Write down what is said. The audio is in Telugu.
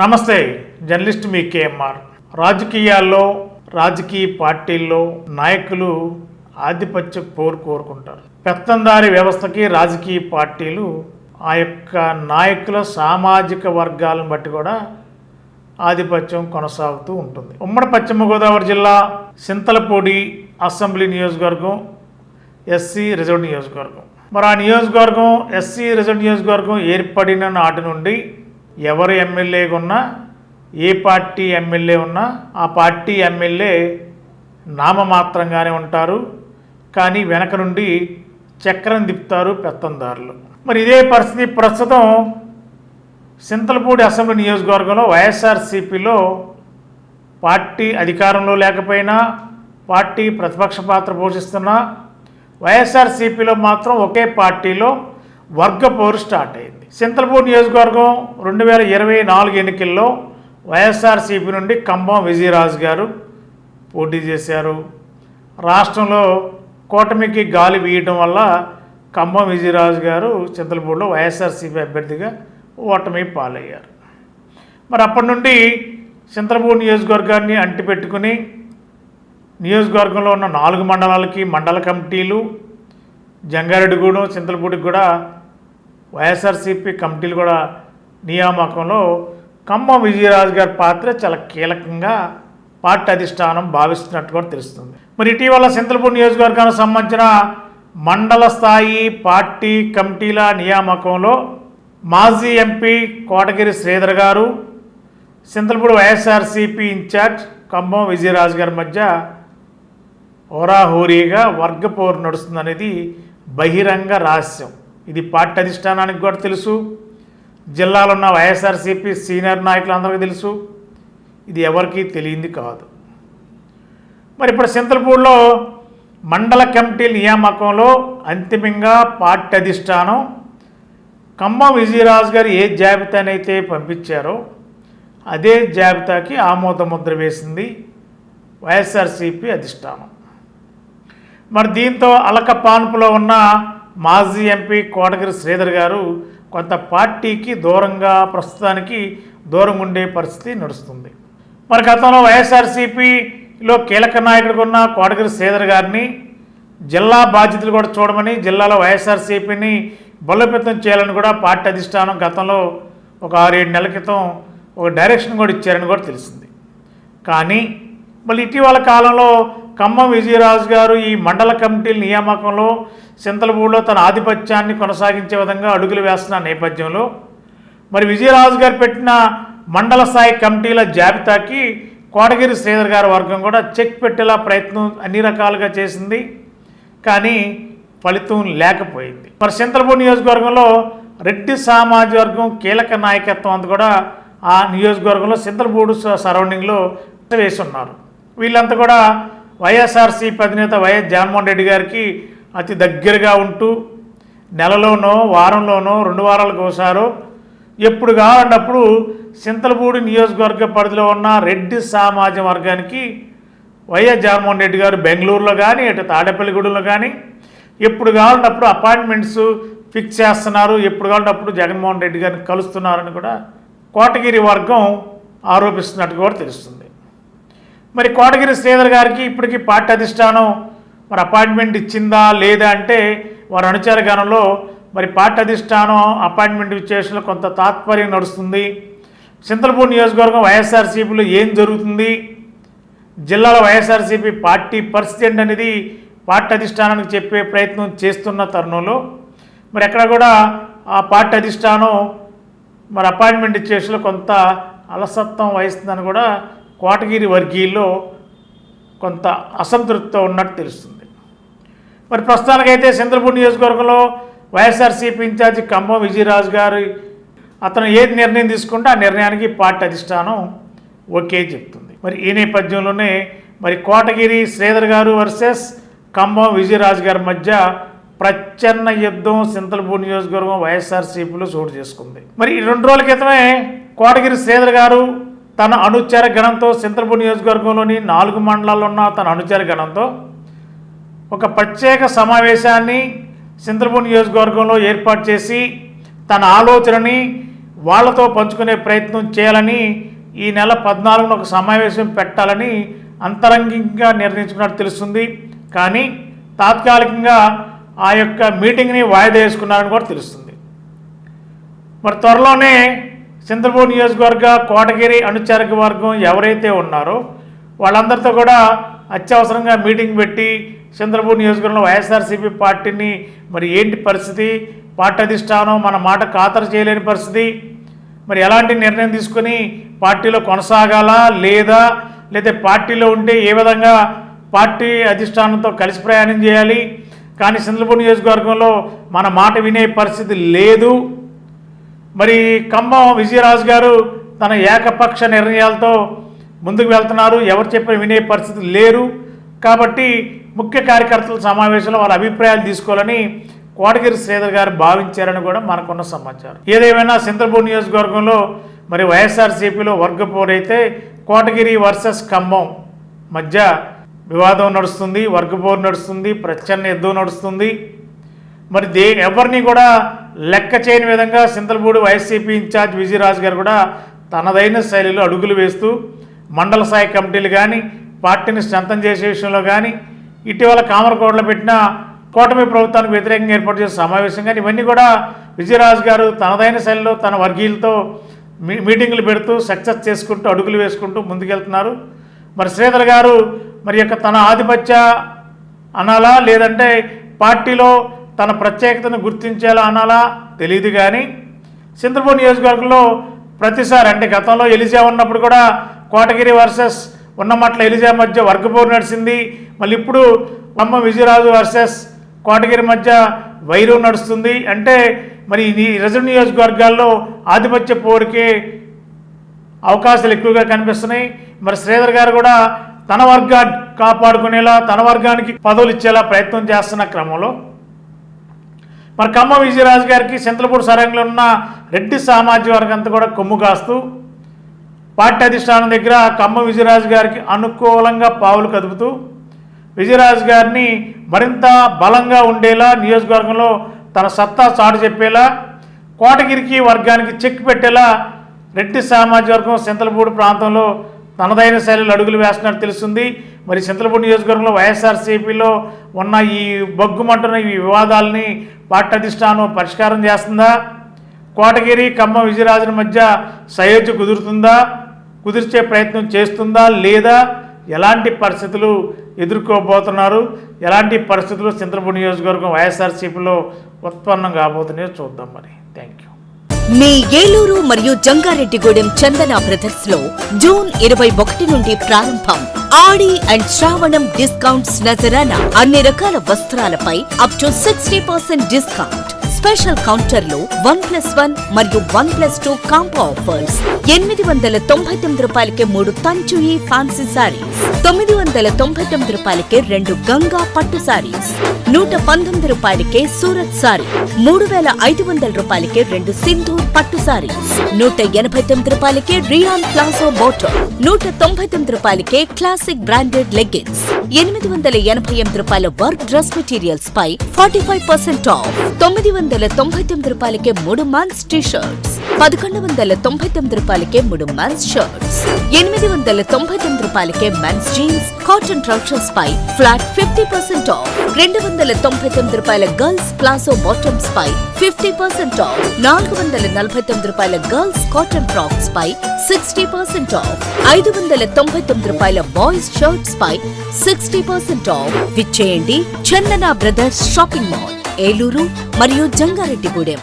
నమస్తే జర్నలిస్ట్ మీ కేఎంఆర్. రాజకీయాల్లో రాజకీయ పార్టీల్లో నాయకులు ఆధిపత్య పోరు కోరుకుంటారు. పెత్తందారి వ్యవస్థకి రాజకీయ పార్టీలు ఆ యొక్క నాయకుల సామాజిక వర్గాలను బట్టి కూడా ఆధిపత్యం కొనసాగుతూ ఉంటుంది. ఉమ్మడి పశ్చిమ గోదావరి జిల్లా సింతలపూడి అసెంబ్లీ నియోజకవర్గం ఎస్సీ రిజర్వ్ నియోజకవర్గం. మరి ఆ నియోజకవర్గం ఎస్సీ రిజర్వ్ నియోజకవర్గం ఏర్పడిన నాటి నుండి ఎవరు ఎమ్మెల్యేగా ఉన్నా ఏ పార్టీ ఎమ్మెల్యే ఉన్నా ఆ పార్టీ ఎమ్మెల్యే నామమాత్రంగానే ఉంటారు. కానీ వెనక నుండి చక్రం తిప్పుతారు పెత్తందారులు. మరి ఇదే పరిస్థితి ప్రస్తుతం సింతలపూడి అసెంబ్లీ నియోజకవర్గంలో వైఎస్ఆర్సీపీలో పార్టీ అధికారంలో లేకపోయినా పార్టీ ప్రతిపక్ష పాత్ర పోషిస్తున్నా వైఎస్ఆర్సీపీలో మాత్రం ఒకే పార్టీలో వర్గ పోరు స్టార్ట్ అయింది. సింతల్పూర్ నియోజకవర్గం రెండు వేల ఇరవై నాలుగు ఎన్నికల్లో వైఎస్ఆర్సీపీ నుండి కంబం విజయరాజు గారు పోటీ చేశారు. రాష్ట్రంలో కూటమికి గాలి వీయడం వల్ల కంబం విజయరాజు గారు చింతలపూడిలో వైఎస్ఆర్సీపీ అభ్యర్థిగా ఓటమి పాలయ్యారు. మరి అప్పటి నుండి చింతలపూడి నియోజకవర్గాన్ని అంటిపెట్టుకుని నియోజకవర్గంలో ఉన్న నాలుగు మండలాలకి మండల కమిటీలు జంగారెడ్డిగూడెం చింతలపూడికి కూడా వైఎస్ఆర్సీపీ కమిటీలు కూడా నియామకంలో ఖమ్మం విజయరాజు గారి పాత్ర చాలా కీలకంగా పార్టీ అధిష్టానం భావిస్తున్నట్టు కూడా తెలుస్తుంది. మరి ఇటీవల సింతలపూర్ నియోజకవర్గానికి సంబంధించిన మండల స్థాయి పార్టీ కమిటీల నియామకంలో మాజీ ఎంపీ కోటగిరి శ్రీధర్ గారు సింతలపూడి వైఎస్ఆర్సీపీ ఇన్ఛార్జ్ ఖమ్మం విజయరాజు గారి మధ్య హోరాహోరీగా వర్గపోరు నడుస్తుందనేది బహిరంగ రహస్యం. ఇది పార్టీ అధిష్టానానికి కూడా తెలుసు. జిల్లాలో ఉన్న వైఎస్ఆర్సీపీ సీనియర్ నాయకులందరికీ తెలుసు. ఇది ఎవరికీ తెలియంది కాదు. మరి ఇప్పుడు సింతలపూర్లో మండల కమిటీ నియామకంలో అంతిమంగా పార్టీ అధిష్టానం ఖమ్మం విజయరాజు గారు ఏ జాబితానైతే పంపించారో అదే జాబితాకి ఆమోదముద్ర వేసింది వైఎస్ఆర్సీపీ అధిష్టానం. మరి దీంతో అలక పాన్పులో ఉన్న మాజీ ఎంపీ కోటగిరి శ్రీధర్ గారు కొంత పార్టీకి దూరంగా ప్రస్తుతానికి దూరంగా ఉండే పరిస్థితి నడుస్తుంది. మరి గతంలో వైఎస్ఆర్సీపీలో కీలక నాయకుడిగా ఉన్న కోటగిరి శ్రీధర్ గారిని జిల్లా బాధ్యతలు కూడా చూడమని జిల్లాలో వైఎస్ఆర్సీపీని బలోపేతం చేయాలని కూడా పార్టీ అధిష్టానం గతంలో ఒక ఆరేడు నెలల క్రితం ఒక డైరెక్షన్ కూడా ఇచ్చారని కూడా తెలిసింది. కానీ మళ్ళీ ఇటీవల కాలంలో ఖమ్మం విజయరాజు గారు ఈ మండల కమిటీల నియామకంలో సింతలపూడిలో తన ఆధిపత్యాన్ని కొనసాగించే విధంగా అడుగులు వేస్తున్న నేపథ్యంలో మరి విజయరాజు గారు పెట్టిన మండల స్థాయి కమిటీల జాబితాకి కోటగిరి శ్రీధర్ గారి వర్గం కూడా చెక్ పెట్టేలా ప్రయత్నం అన్ని రకాలుగా చేసింది. కానీ ఫలితం లేకపోయింది. మరి సింతలపూడి నియోజకవర్గంలో రెడ్డి సామాజిక వర్గం కీలక నాయకత్వం అంతా కూడా ఆ నియోజకవర్గంలో సింతలపూడి సరౌండింగ్లో వేసి ఉన్నారు వీళ్ళంతా కూడా వైఎస్ఆర్సీపీ అధినేత వైఎస్ జగన్మోహన్ రెడ్డి గారికి అతి దగ్గరగా ఉంటూ నెలలోనో వారంలోనో రెండు వారాలకు ఒకసారో ఎప్పుడు కావాలన్నప్పుడు సింతలపూడి నియోజకవర్గ పరిధిలో ఉన్న రెడ్డి సామాజ వర్గానికి వైఎస్ జగన్మోహన్ రెడ్డి గారు బెంగళూరులో కానీ ఇటు తాడేపల్లిగూడెంలో కానీ ఎప్పుడు కావాలన్నప్పుడు అపాయింట్మెంట్స్ ఫిక్స్ చేస్తున్నారు ఎప్పుడు కావాలన్నప్పుడు జగన్మోహన్ రెడ్డి గారిని కలుస్తున్నారని కూడా కోటగిరి వర్గం ఆరోపిస్తున్నట్టు కూడా తెలుస్తుంది. మరి కోటగిరి శ్రీధర్ గారికి ఇప్పటికీ పార్టీ అధిష్టానం మరి అపాయింట్మెంట్ ఇచ్చిందా లేదా అంటే వారి అనుచర గణంలో మరి పార్టీ అధిష్టానం అపాయింట్మెంట్ విషయంలో కొంత తాత్పర్యం నడుస్తుంది. చింతలపూడి నియోజకవర్గం వైఎస్ఆర్సీపీలో ఏం జరుగుతుంది? జిల్లాలో వైఎస్ఆర్సీపీ పార్టీ పరిస్థితి అనేది పార్టీ అధిష్టానానికి చెప్పే ప్రయత్నం చేస్తున్న తరుణంలో మరి ఎక్కడ కూడా ఆ పార్టీ అధిష్టానం మరి అపాయింట్మెంట్ ఇచ్చేసలో కొంత అలసత్వం వహిస్తుందని కూడా కోటగిరి వర్గీయుల్లో కొంత అసంతృప్తితో ఉన్నట్టు తెలుస్తుంది. మరి ప్రస్తుతానికైతే చంద్రపూర్ నియోజకవర్గంలో వైఎస్ఆర్సీపీ ఇన్ఛార్జి కంభం విజయరాజు గారు అతను ఏది నిర్ణయం తీసుకుంటే ఆ నిర్ణయానికి పార్టీ అధిష్టానం ఓకే చెప్తుంది. మరి ఈ నేపథ్యంలోనే మరి కోటగిరి శ్రీధర్ గారు వర్సెస్ కంభం విజయరాజు గారి మధ్య ప్రచ్ఛన్న యుద్ధం సింతలపూర్ నియోజకవర్గం వైఎస్ఆర్సీపీలో చోటు చేసుకుంది. మరి రెండు రోజుల క్రితమే కోటగిరి శ్రీధర్ గారు తన అనుచర గణంతో సింతలపూర్ నియోజకవర్గంలోని నాలుగు మండలాల్లో ఉన్న తన అనుచర గణంతో ఒక ప్రత్యేక సమావేశాన్ని సింతలపూర్ నియోజకవర్గంలో ఏర్పాటు చేసి తన ఆలోచనని వాళ్ళతో పంచుకునే ప్రయత్నం చేయాలని ఈ నెల పద్నాలుగున ఒక సమావేశం పెట్టాలని అంతరంగికంగా నిర్ణయించుకున్నట్టు తెలుస్తుంది. కానీ తాత్కాలికంగా ఆ యొక్క మీటింగ్ని వాయిదా వేసుకున్నారని కూడా తెలుస్తుంది. మరి త్వరలోనే చంద్రబాబు నియోజకవర్గ కోటగిరి అనుచరక వర్గం ఎవరైతే ఉన్నారో వాళ్ళందరితో కూడా అత్యవసరంగా మీటింగ్ పెట్టి చంద్రపూర్ నియోజకవర్గంలో వైఎస్ఆర్సీపీ పార్టీని మరి ఏంటి పరిస్థితి? పార్టీ అధిష్టానం మన మాట ఖాతరు చేయలేని పరిస్థితి. మరి ఎలాంటి నిర్ణయం తీసుకొని పార్టీలో కొనసాగాలా లేదా? లేదా పార్టీలో ఉంటే ఏ విధంగా పార్టీ అధిష్టానంతో కలిసి ప్రయాణం చేయాలి? కానీ చంద్రపూర్ నియోజకవర్గంలో మన మాట వినే పరిస్థితి లేదు. మరి ఖమ్మం విజయరాజు గారు తన ఏకపక్ష నిర్ణయాలతో ముందుకు వెళ్తున్నారు. ఎవరు చెప్పిన వినే పరిస్థితులు లేరు. కాబట్టి ముఖ్య కార్యకర్తల సమావేశంలో వాళ్ళ అభిప్రాయాలు తీసుకోవాలని కోటగిరి శ్రీధర్ గారు భావించారని కూడా మనకున్న సమాచారం. ఏదేమైనా సింద్రపూర్ నియోజకవర్గంలో మరి వైఎస్ఆర్సీపీలో వర్గపోరైతే కోటగిరి వర్సెస్ ఖమ్మం మధ్య వివాదం నడుస్తుంది వర్గపోరు నడుస్తుంది ప్రచ్ఛన్న యుద్ధం నడుస్తుంది. మరి దే ఎవరిని కూడా లెక్క చేయని విధంగా సింతలపూడి వైసీపీ ఇన్ఛార్జ్ విజయరాజు గారు కూడా తనదైన శైలిలో అడుగులు వేస్తూ మండల స్థాయి కమిటీలు కానీ పార్టీని స్ట్రెంతం చేసే విషయంలో కానీ ఇటీవల కామరకోటలో పెట్టిన కూటమి ప్రభుత్వానికి వ్యతిరేకంగా ఏర్పాటు చేసిన సమావేశం కానీ ఇవన్నీ కూడా విజయరాజు గారు తనదైన శైలిలో తన వర్గీయులతో మీ మీటింగులు పెడుతూ సక్సెస్ చేసుకుంటూ అడుగులు వేసుకుంటూ ముందుకెళ్తున్నారు. మరి శ్రీధర్ గారు మరి యొక్క తన ఆధిపత్య అనాలా లేదంటే పార్టీలో తన ప్రత్యేకతను గుర్తించేలా అనాలా? తెలియదు కానీ చంద్రబాబు నియోజకవర్గంలో ప్రతిసారి అంటే గతంలో ఎలిజా ఉన్నప్పుడు కూడా కోటగిరి వర్సెస్ ఉన్నమట్ల ఎలిజా మధ్య వర్గపోరు నడిచింది మళ్ళీ ఇప్పుడు అమ్మ విజయరాజు వర్సెస్ కోటగిరి మధ్య వైరు నడుస్తుంది. అంటే మరి ఈ రిజర్వ్ నియోజకవర్గాల్లో ఆధిపత్య పోరుకే అవకాశాలు ఎక్కువగా కనిపిస్తున్నాయి. మరి శ్రీధర్ గారు కూడా తన వర్గాన్ని కాపాడుకునేలా తన వర్గానికి పదవులు ఇచ్చేలా ప్రయత్నం చేస్తున్న క్రమంలో మరి ఖమ్మం విజయరాజు గారికి చింతలపూడి సరంగంలో ఉన్న రెడ్డి సామాజిక వర్గం అంతా కూడా కొమ్ము కాస్తూ పార్టీ అధిష్టానం దగ్గర కమ్మ విజయరాజు గారికి అనుకూలంగా పావులు కదుపుతూ విజయరాజు గారిని మరింత బలంగా ఉండేలా నియోజకవర్గంలో తన సత్తా చాటు చెప్పేలా కోటగిరికి వర్గానికి చెక్ పెట్టేలా రెడ్డి సామాజిక వర్గం సింతలపూడి ప్రాంతంలో తనదైన శైలిలో అడుగులు వేస్తున్నట్టు తెలుస్తుంది. మరి చింతలపూడి నియోజకవర్గంలో వైఎస్ఆర్సీపీలో ఉన్న ఈ బొగ్గుమంటున్న ఈ వివాదాలని పార్టీ అధిష్టానం పరిష్కారం చేస్తుందా? కోటగిరి ఖమ్మం విజయరాజుల మధ్య సయోధ్య కుదురుతుందా? కుదిర్చే ప్రయత్నం చేస్తుందా లేదా? ఎలాంటి పరిస్థితులు ఎదుర్కోబోతున్నారు? ఎలాంటి పరిస్థితులు చింతలపూడి నియోజకవర్గం వైఎస్ఆర్సీపీలో ఉత్పన్నం కాబోతున్నాయో చూద్దాం మరి. థ్యాంక్ యూ మీ ఏలూరు మరియు జంగారెడ్డిగూడెం చందన బ్రదర్స్లో జూన్ ఇరవై ఒకటి నుండి ప్రారంభం. ఆడి అండ్ శ్రావణం డిస్కౌంట్స్ నజరాన అన్ని రకాల వస్త్రాలపై up to sixty percent discount special కౌంటర్లో వన్ ప్లస్ వన్ మరియు one plus two combo offers. ఎనిమిది వందల తొంభై తొమ్మిది రూపాయలకే మూడు తంచుయి ఫ్యాన్సీ సారీస్ తొమ్మిది వందల తొంభై తొమ్మిది రూపాయలకే రెండు గంగా పట్టు సారీస్ నూట పంతొమ్మిది రూపాయలకే సూరత్ సారీ మూడు వేల ఐదు వందల రూపాయలకే రెండు సింధూర్ పట్టు సారీస్ నూట ఎనభై తొమ్మిది రూపాయలకే రియాన్ ప్లాజో బోటో నూట తొంభై తొమ్మిది రూపాయలకే క్లాసిక్ బ్రాండెడ్ లెగ్గిన్స్ ఎనిమిది వందల ఎనభై ఎనిమిది రూపాయల వర్క్ డ్రెస్ మెటీరియల్స్ పై ఫార్టీ ఫైవ్ పర్సెంట్ ఆఫ్ తొమ్మిది వందల తొంభై తొమ్మిది రూపాయలకే మూడు మంత్స్ టీ షర్ట్స్ పదకొండు వందల తొంభై తొమ్మిది రూపాయలకే మూడు మెన్స్ షర్ట్స్ ఎనిమిది వందల తొంభై తొమ్మిది రూపాయలకే మెన్స్ జీన్స్ కాటన్ ట్రౌజర్స్ పై ఫ్లాట్ ఫిఫ్టీ పర్సెంట్ ఆఫ్ రెండు వందల తొంభై తొమ్మిది రూపాయల గర్ల్స్ ప్లాసో బాటమ్స్ పై ఫిఫ్టీ పర్సెంట్ ఆఫ్ నాలుగు వందల నలభై తొమ్మిది రూపాయల గర్ల్స్ కాటన్ ఫ్రాక్స్ పై సిక్స్టీ పర్సెంట్ ఆఫ్ ఐదు వందల తొంభై తొమ్మిది రూపాయల బాయ్స్ షర్ట్స్ పై sixty percent off విచ్చేయండి Chandana brothers shopping mall Eluru మరియు జంగారెడ్డిగూడెం.